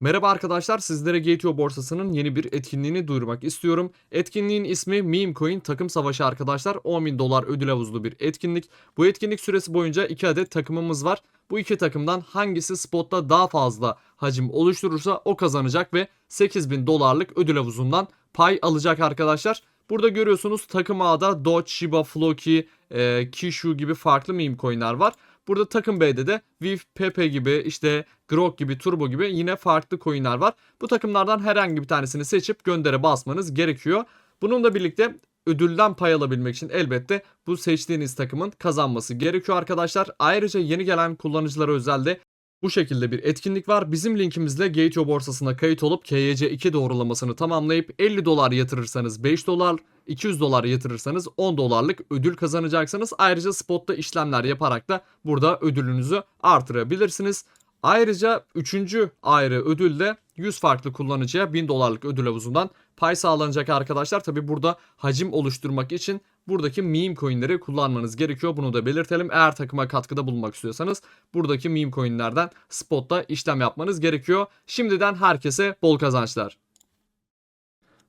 Merhaba arkadaşlar, sizlere GTO borsasının yeni bir etkinliğini duyurmak istiyorum. Etkinliğin ismi Meme Coin Takım Savaşı arkadaşlar. 10.000 dolar ödül havuzlu bir etkinlik. Bu etkinlik süresi boyunca 2 adet takımımız var. Bu iki takımdan hangisi spotta daha fazla hacim oluşturursa o kazanacak ve 8000 dolarlık ödül havuzundan pay alacak arkadaşlar. Burada görüyorsunuz takım A'da Doge, Shiba, Floki, e, Kishu gibi farklı meme coinler var. Burada takım B'de de Viv, Pepe gibi işte Grok gibi Turbo gibi yine farklı coinler var. Bu takımlardan herhangi bir tanesini seçip göndere basmanız gerekiyor. Bununla birlikte ödülden pay alabilmek için elbette bu seçtiğiniz takımın kazanması gerekiyor arkadaşlar. Ayrıca yeni gelen kullanıcılara özel de bu şekilde bir etkinlik var. Bizim linkimizle Gateo borsasına kayıt olup KYC2 doğrulamasını tamamlayıp 50 dolar yatırırsanız 5 dolar, 200 dolar yatırırsanız 10 dolarlık ödül kazanacaksınız. Ayrıca spotta işlemler yaparak da burada ödülünüzü artırabilirsiniz. Ayrıca 3. ayrı ödül de 100 farklı kullanıcıya 1000 dolarlık ödül havuzundan pay sağlanacak arkadaşlar. Tabi burada hacim oluşturmak için buradaki meme coinleri kullanmanız gerekiyor. Bunu da belirtelim. Eğer takıma katkıda bulunmak istiyorsanız buradaki meme coinlerden spotta işlem yapmanız gerekiyor. Şimdiden herkese bol kazançlar.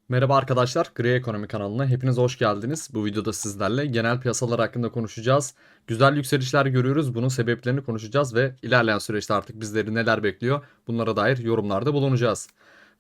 Merhaba arkadaşlar, Gri Ekonomi kanalına hepiniz hoş geldiniz. Bu videoda sizlerle genel piyasalar hakkında konuşacağız. Güzel yükselişler görüyoruz, bunun sebeplerini konuşacağız ve ilerleyen süreçte artık bizleri neler bekliyor bunlara dair yorumlarda bulunacağız.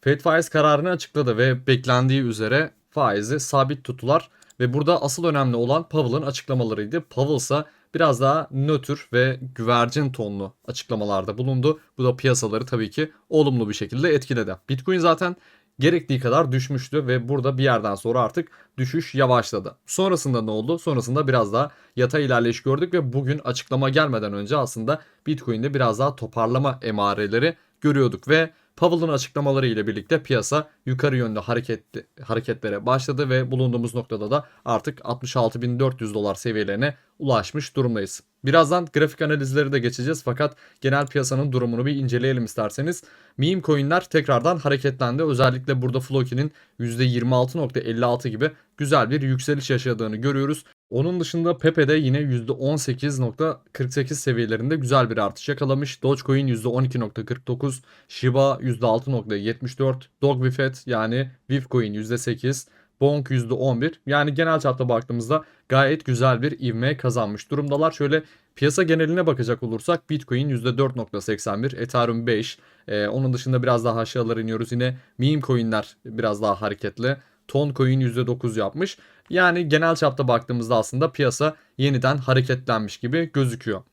Fed faiz kararını açıkladı ve beklendiği üzere faizi sabit tuttular ve burada asıl önemli olan Powell'ın açıklamalarıydı. Powell ise biraz daha nötr ve güvercin tonlu açıklamalarda bulundu. Bu da piyasaları tabii ki olumlu bir şekilde etkiledi. Bitcoin zaten gerektiği kadar düşmüştü ve burada bir yerden sonra artık düşüş yavaşladı. Sonrasında ne oldu? Sonrasında biraz daha yatay ilerleyiş gördük ve bugün açıklama gelmeden önce aslında Bitcoin'de biraz daha toparlama emareleri görüyorduk ve Powell'ın açıklamaları ile birlikte piyasa yukarı yönlü hareketli, hareketlere başladı ve bulunduğumuz noktada da artık 66.400 dolar seviyelerine ulaşmış durumdayız. Birazdan grafik analizleri de geçeceğiz fakat genel piyasanın durumunu bir inceleyelim isterseniz. Meme coinler tekrardan hareketlendi. Özellikle burada Floki'nin %26.56 gibi güzel bir yükseliş yaşadığını görüyoruz. Onun dışında Pepe'de yine %18.48 seviyelerinde güzel bir artış yakalamış. Dogecoin %12.49, Shiba %6.74, Dogvifet yani Vivcoin %8, Bonk %11. Yani genel çapta baktığımızda gayet güzel bir ivme kazanmış durumdalar. Şöyle piyasa geneline bakacak olursak Bitcoin %4.81, Ethereum 5. Ee, onun dışında biraz daha aşağılara iniyoruz. Yine meme coinler biraz daha hareketli. Toncoin %9 yapmış. Yani genel çapta baktığımızda aslında piyasa yeniden hareketlenmiş gibi gözüküyor.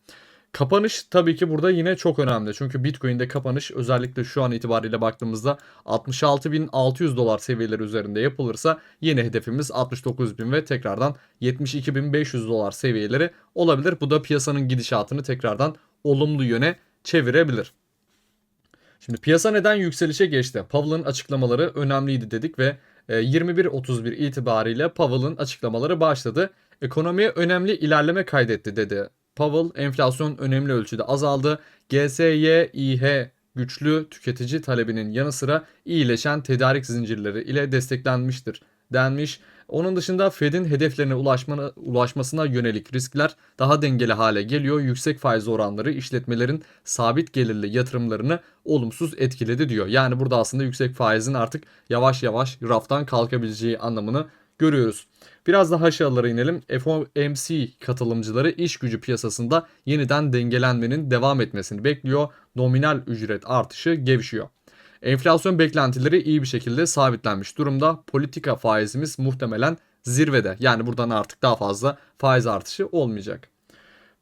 Kapanış tabii ki burada yine çok önemli. Çünkü Bitcoin'de kapanış özellikle şu an itibariyle baktığımızda 66.600 dolar seviyeleri üzerinde yapılırsa yeni hedefimiz 69.000 ve tekrardan 72.500 dolar seviyeleri olabilir. Bu da piyasanın gidişatını tekrardan olumlu yöne çevirebilir. Şimdi piyasa neden yükselişe geçti? Powell'ın açıklamaları önemliydi dedik ve 21.31 itibariyle Powell'ın açıklamaları başladı. Ekonomiye önemli ilerleme kaydetti dedi. Powell enflasyon önemli ölçüde azaldı. GSY-İH güçlü tüketici talebinin yanı sıra iyileşen tedarik zincirleri ile desteklenmiştir denmiş. Onun dışında Fed'in hedeflerine ulaşmana, ulaşmasına yönelik riskler daha dengeli hale geliyor. Yüksek faiz oranları işletmelerin sabit gelirli yatırımlarını olumsuz etkiledi diyor. Yani burada aslında yüksek faizin artık yavaş yavaş raftan kalkabileceği anlamını görüyoruz. Biraz daha aşağılara inelim. FOMC katılımcıları iş gücü piyasasında yeniden dengelenmenin devam etmesini bekliyor. Nominal ücret artışı gevşiyor. Enflasyon beklentileri iyi bir şekilde sabitlenmiş durumda. Politika faizimiz muhtemelen zirvede. Yani buradan artık daha fazla faiz artışı olmayacak.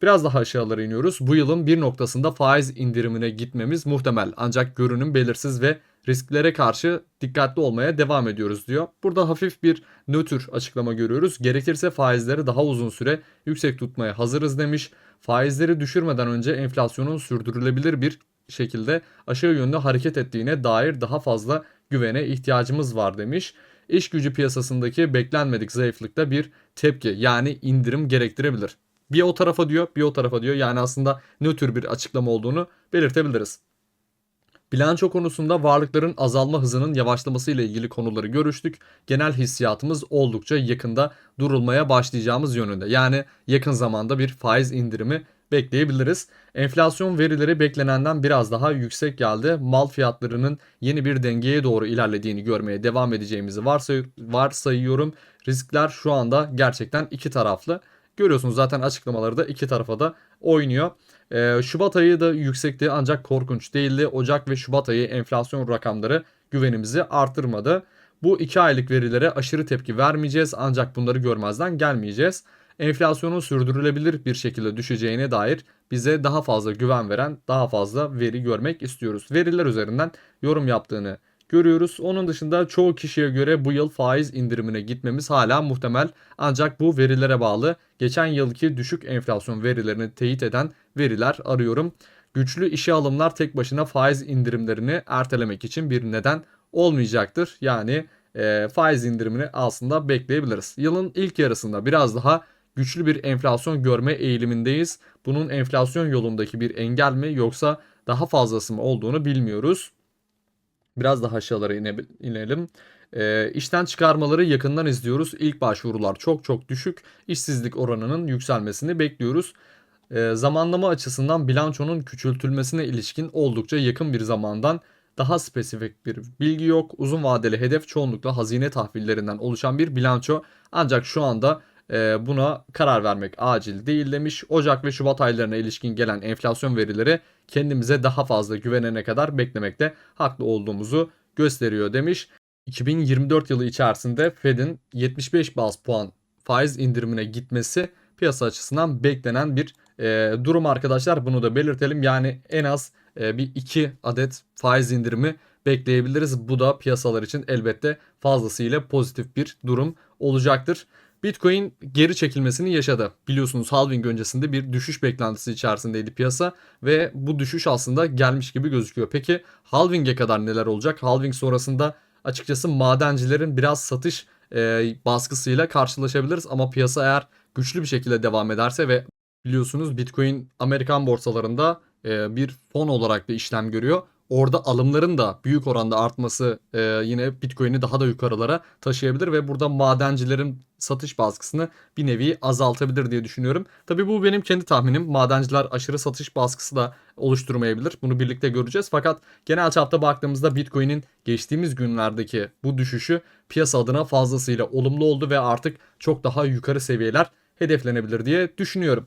Biraz daha aşağılara iniyoruz. Bu yılın bir noktasında faiz indirimine gitmemiz muhtemel. Ancak görünüm belirsiz ve risklere karşı dikkatli olmaya devam ediyoruz diyor. Burada hafif bir nötr açıklama görüyoruz. Gerekirse faizleri daha uzun süre yüksek tutmaya hazırız demiş. Faizleri düşürmeden önce enflasyonun sürdürülebilir bir şekilde aşağı yönlü hareket ettiğine dair daha fazla güvene ihtiyacımız var demiş. İş gücü piyasasındaki beklenmedik zayıflıkta bir tepki yani indirim gerektirebilir. Bir o tarafa diyor, bir o tarafa diyor. Yani aslında nötr bir açıklama olduğunu belirtebiliriz. Bilanço konusunda varlıkların azalma hızının yavaşlaması ile ilgili konuları görüştük. Genel hissiyatımız oldukça yakında durulmaya başlayacağımız yönünde. Yani yakın zamanda bir faiz indirimi bekleyebiliriz. Enflasyon verileri beklenenden biraz daha yüksek geldi. Mal fiyatlarının yeni bir dengeye doğru ilerlediğini görmeye devam edeceğimizi varsay varsayıyorum. Riskler şu anda gerçekten iki taraflı. Görüyorsunuz zaten açıklamaları da iki tarafa da oynuyor. Ee, Şubat ayı da yüksekti ancak korkunç değildi. Ocak ve Şubat ayı enflasyon rakamları güvenimizi artırmadı. Bu iki aylık verilere aşırı tepki vermeyeceğiz ancak bunları görmezden gelmeyeceğiz. Enflasyonun sürdürülebilir bir şekilde düşeceğine dair bize daha fazla güven veren daha fazla veri görmek istiyoruz. Veriler üzerinden yorum yaptığını görüyoruz. Onun dışında çoğu kişiye göre bu yıl faiz indirimine gitmemiz hala muhtemel. Ancak bu verilere bağlı geçen yılki düşük enflasyon verilerini teyit eden veriler arıyorum. Güçlü işe alımlar tek başına faiz indirimlerini ertelemek için bir neden olmayacaktır. Yani e, faiz indirimini aslında bekleyebiliriz. Yılın ilk yarısında biraz daha güçlü bir enflasyon görme eğilimindeyiz. Bunun enflasyon yolundaki bir engel mi yoksa daha fazlası mı olduğunu bilmiyoruz. Biraz daha aşağılara ine- inelim. E, işten çıkarmaları yakından izliyoruz. İlk başvurular çok çok düşük. İşsizlik oranının yükselmesini bekliyoruz. E, zamanlama açısından bilançonun küçültülmesine ilişkin oldukça yakın bir zamandan daha spesifik bir bilgi yok. Uzun vadeli hedef çoğunlukla hazine tahvillerinden oluşan bir bilanço. Ancak şu anda e, buna karar vermek acil değil demiş. Ocak ve Şubat aylarına ilişkin gelen enflasyon verileri kendimize daha fazla güvenene kadar beklemekte haklı olduğumuzu gösteriyor demiş. 2024 yılı içerisinde Fed'in 75 bas puan faiz indirimine gitmesi piyasa açısından beklenen bir e, durum arkadaşlar. Bunu da belirtelim. Yani en az e, bir 2 adet faiz indirimi bekleyebiliriz. Bu da piyasalar için elbette fazlasıyla pozitif bir durum olacaktır. Bitcoin geri çekilmesini yaşadı. Biliyorsunuz halving öncesinde bir düşüş beklentisi içerisindeydi piyasa ve bu düşüş aslında gelmiş gibi gözüküyor. Peki halving'e kadar neler olacak? Halving sonrasında açıkçası madencilerin biraz satış e, baskısıyla karşılaşabiliriz ama piyasa eğer güçlü bir şekilde devam ederse ve biliyorsunuz Bitcoin Amerikan borsalarında e, bir fon olarak da işlem görüyor. Orada alımların da büyük oranda artması e, yine Bitcoin'i daha da yukarılara taşıyabilir ve burada madencilerin satış baskısını bir nevi azaltabilir diye düşünüyorum. Tabii bu benim kendi tahminim. Madenciler aşırı satış baskısı da oluşturmayabilir. Bunu birlikte göreceğiz. Fakat genel çapta baktığımızda Bitcoin'in geçtiğimiz günlerdeki bu düşüşü piyasa adına fazlasıyla olumlu oldu ve artık çok daha yukarı seviyeler hedeflenebilir diye düşünüyorum.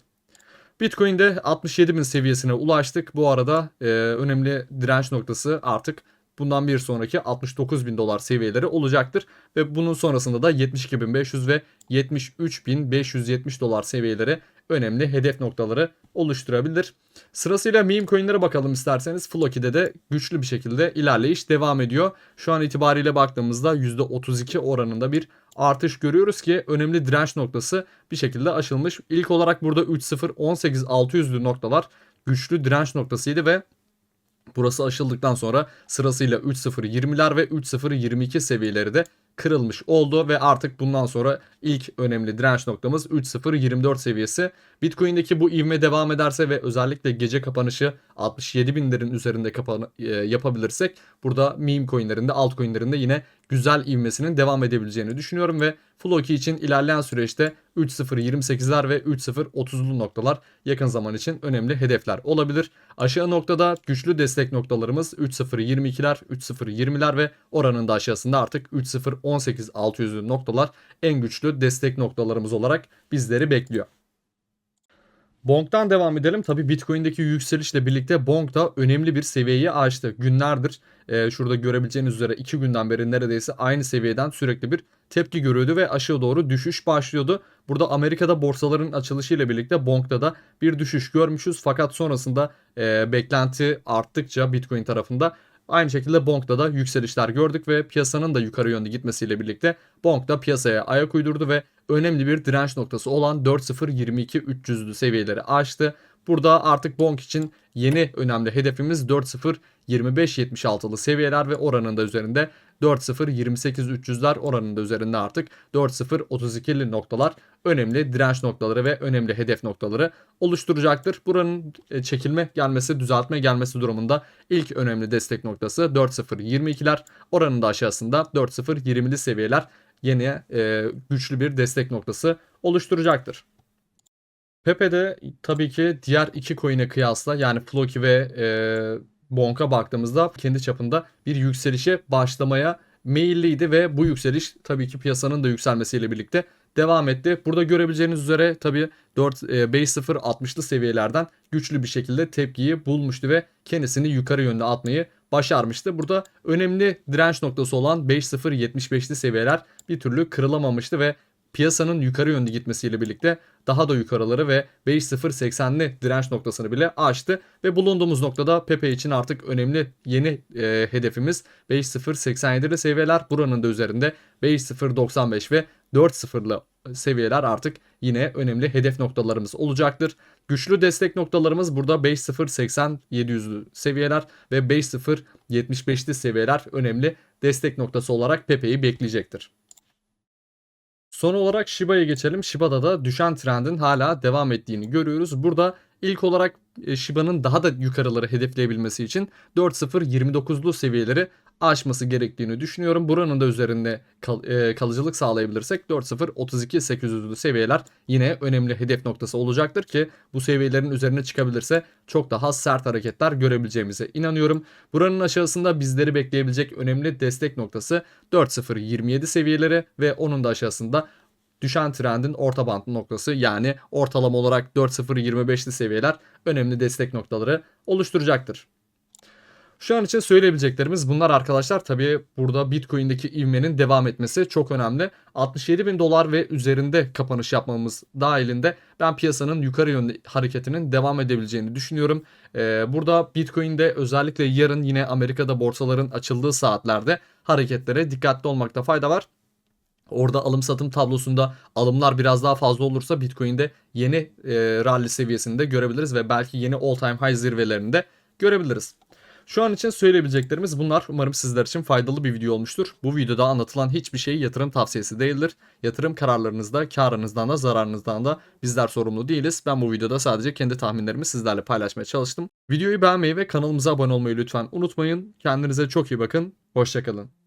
Bitcoin'de 67 bin seviyesine ulaştık. Bu arada e, önemli direnç noktası artık bundan bir sonraki 69 bin dolar seviyeleri olacaktır. Ve bunun sonrasında da 72.500 ve 73.570 dolar seviyeleri önemli hedef noktaları oluşturabilir. Sırasıyla meme coinlere bakalım isterseniz. Floki'de de güçlü bir şekilde ilerleyiş devam ediyor. Şu an itibariyle baktığımızda %32 oranında bir artış görüyoruz ki önemli direnç noktası bir şekilde aşılmış. İlk olarak burada 3.0-18.600'lü noktalar güçlü direnç noktasıydı ve Burası aşıldıktan sonra sırasıyla 3.0.20'ler ve 3.0.22 seviyeleri de kırılmış oldu ve artık bundan sonra ilk önemli direnç noktamız 3.024 seviyesi. Bitcoin'deki bu ivme devam ederse ve özellikle gece kapanışı 67 binlerin üzerinde kapan e, yapabilirsek burada meme coinlerinde altcoinlerinde yine güzel ivmesinin devam edebileceğini düşünüyorum ve Floki için ilerleyen süreçte 3.028'ler ve 3.030'lu noktalar yakın zaman için önemli hedefler olabilir. Aşağı noktada güçlü destek noktalarımız 3.022'ler, 3.020'ler ve oranın da aşağısında artık 3.018-600'lü noktalar en güçlü destek noktalarımız olarak bizleri bekliyor. Bonk'tan devam edelim. Tabii Bitcoin'deki yükselişle birlikte Bonk da önemli bir seviyeyi aştı. Günlerdir e, şurada görebileceğiniz üzere 2 günden beri neredeyse aynı seviyeden sürekli bir tepki görüyordu ve aşağı doğru düşüş başlıyordu. Burada Amerika'da borsaların açılışıyla birlikte Bonk'ta da bir düşüş görmüşüz. Fakat sonrasında e, beklenti arttıkça Bitcoin tarafında Aynı şekilde Bonk'ta da yükselişler gördük ve piyasanın da yukarı yönlü gitmesiyle birlikte Bonk da piyasaya ayak uydurdu ve önemli bir direnç noktası olan 4.022-300'lü seviyeleri aştı. Burada artık Bonk için yeni önemli hedefimiz 4.025-76'lı seviyeler ve oranın da üzerinde 4.028-300'ler oranında üzerinde artık 4.032'li noktalar önemli direnç noktaları ve önemli hedef noktaları oluşturacaktır. Buranın e, çekilme gelmesi, düzeltme gelmesi durumunda ilk önemli destek noktası 4.022'ler. Oranın da aşağısında 4.020'li seviyeler yeni e, güçlü bir destek noktası oluşturacaktır. Pepe'de tabii ki diğer iki coin'e kıyasla yani Floki ve e, Bonk'a baktığımızda kendi çapında bir yükselişe başlamaya meyilliydi ve bu yükseliş tabii ki piyasanın da yükselmesiyle birlikte devam etti. Burada görebileceğiniz üzere tabii 4 e, base 0 60'lı seviyelerden güçlü bir şekilde tepkiyi bulmuştu ve kendisini yukarı yönde atmayı başarmıştı. Burada önemli direnç noktası olan 5.0 75'li seviyeler bir türlü kırılamamıştı ve piyasanın yukarı yönde gitmesiyle birlikte daha da yukarıları ve 5.080'li direnç noktasını bile aştı ve bulunduğumuz noktada Pepe için artık önemli yeni e, hedefimiz 5.087'li seviyeler. Buranın da üzerinde 5.095 ve 4.0'lı seviyeler artık yine önemli hedef noktalarımız olacaktır. Güçlü destek noktalarımız burada 5.080-700'lü seviyeler ve 5.075'li seviyeler önemli destek noktası olarak Pepe'yi bekleyecektir. Son olarak Shiba'ya geçelim. Shiba'da da düşen trendin hala devam ettiğini görüyoruz. Burada ilk olarak e, Shiba'nın daha da yukarıları hedefleyebilmesi için 4.0-29'lu seviyeleri aşması gerektiğini düşünüyorum. Buranın da üzerinde kal- e, kalıcılık sağlayabilirsek 4.0-32-800'lü seviyeler yine önemli hedef noktası olacaktır ki bu seviyelerin üzerine çıkabilirse çok daha sert hareketler görebileceğimize inanıyorum. Buranın aşağısında bizleri bekleyebilecek önemli destek noktası 4.0-27 seviyeleri ve onun da aşağısında düşen trendin orta band noktası yani ortalama olarak 4.0-25'li seviyeler önemli destek noktaları oluşturacaktır. Şu an için söyleyebileceklerimiz bunlar arkadaşlar. Tabii burada Bitcoin'deki ivmenin devam etmesi çok önemli. 67 bin dolar ve üzerinde kapanış yapmamız dahilinde ben piyasanın yukarı yönlü hareketinin devam edebileceğini düşünüyorum. Ee, burada Bitcoin'de özellikle yarın yine Amerika'da borsaların açıldığı saatlerde hareketlere dikkatli olmakta fayda var. Orada alım satım tablosunda alımlar biraz daha fazla olursa Bitcoin'de yeni e, rally seviyesinde görebiliriz ve belki yeni all time high zirvelerinde görebiliriz. Şu an için söyleyebileceklerimiz bunlar. Umarım sizler için faydalı bir video olmuştur. Bu videoda anlatılan hiçbir şey yatırım tavsiyesi değildir. Yatırım kararlarınızda, karınızdan da zararınızdan da bizler sorumlu değiliz. Ben bu videoda sadece kendi tahminlerimi sizlerle paylaşmaya çalıştım. Videoyu beğenmeyi ve kanalımıza abone olmayı lütfen unutmayın. Kendinize çok iyi bakın. Hoşçakalın.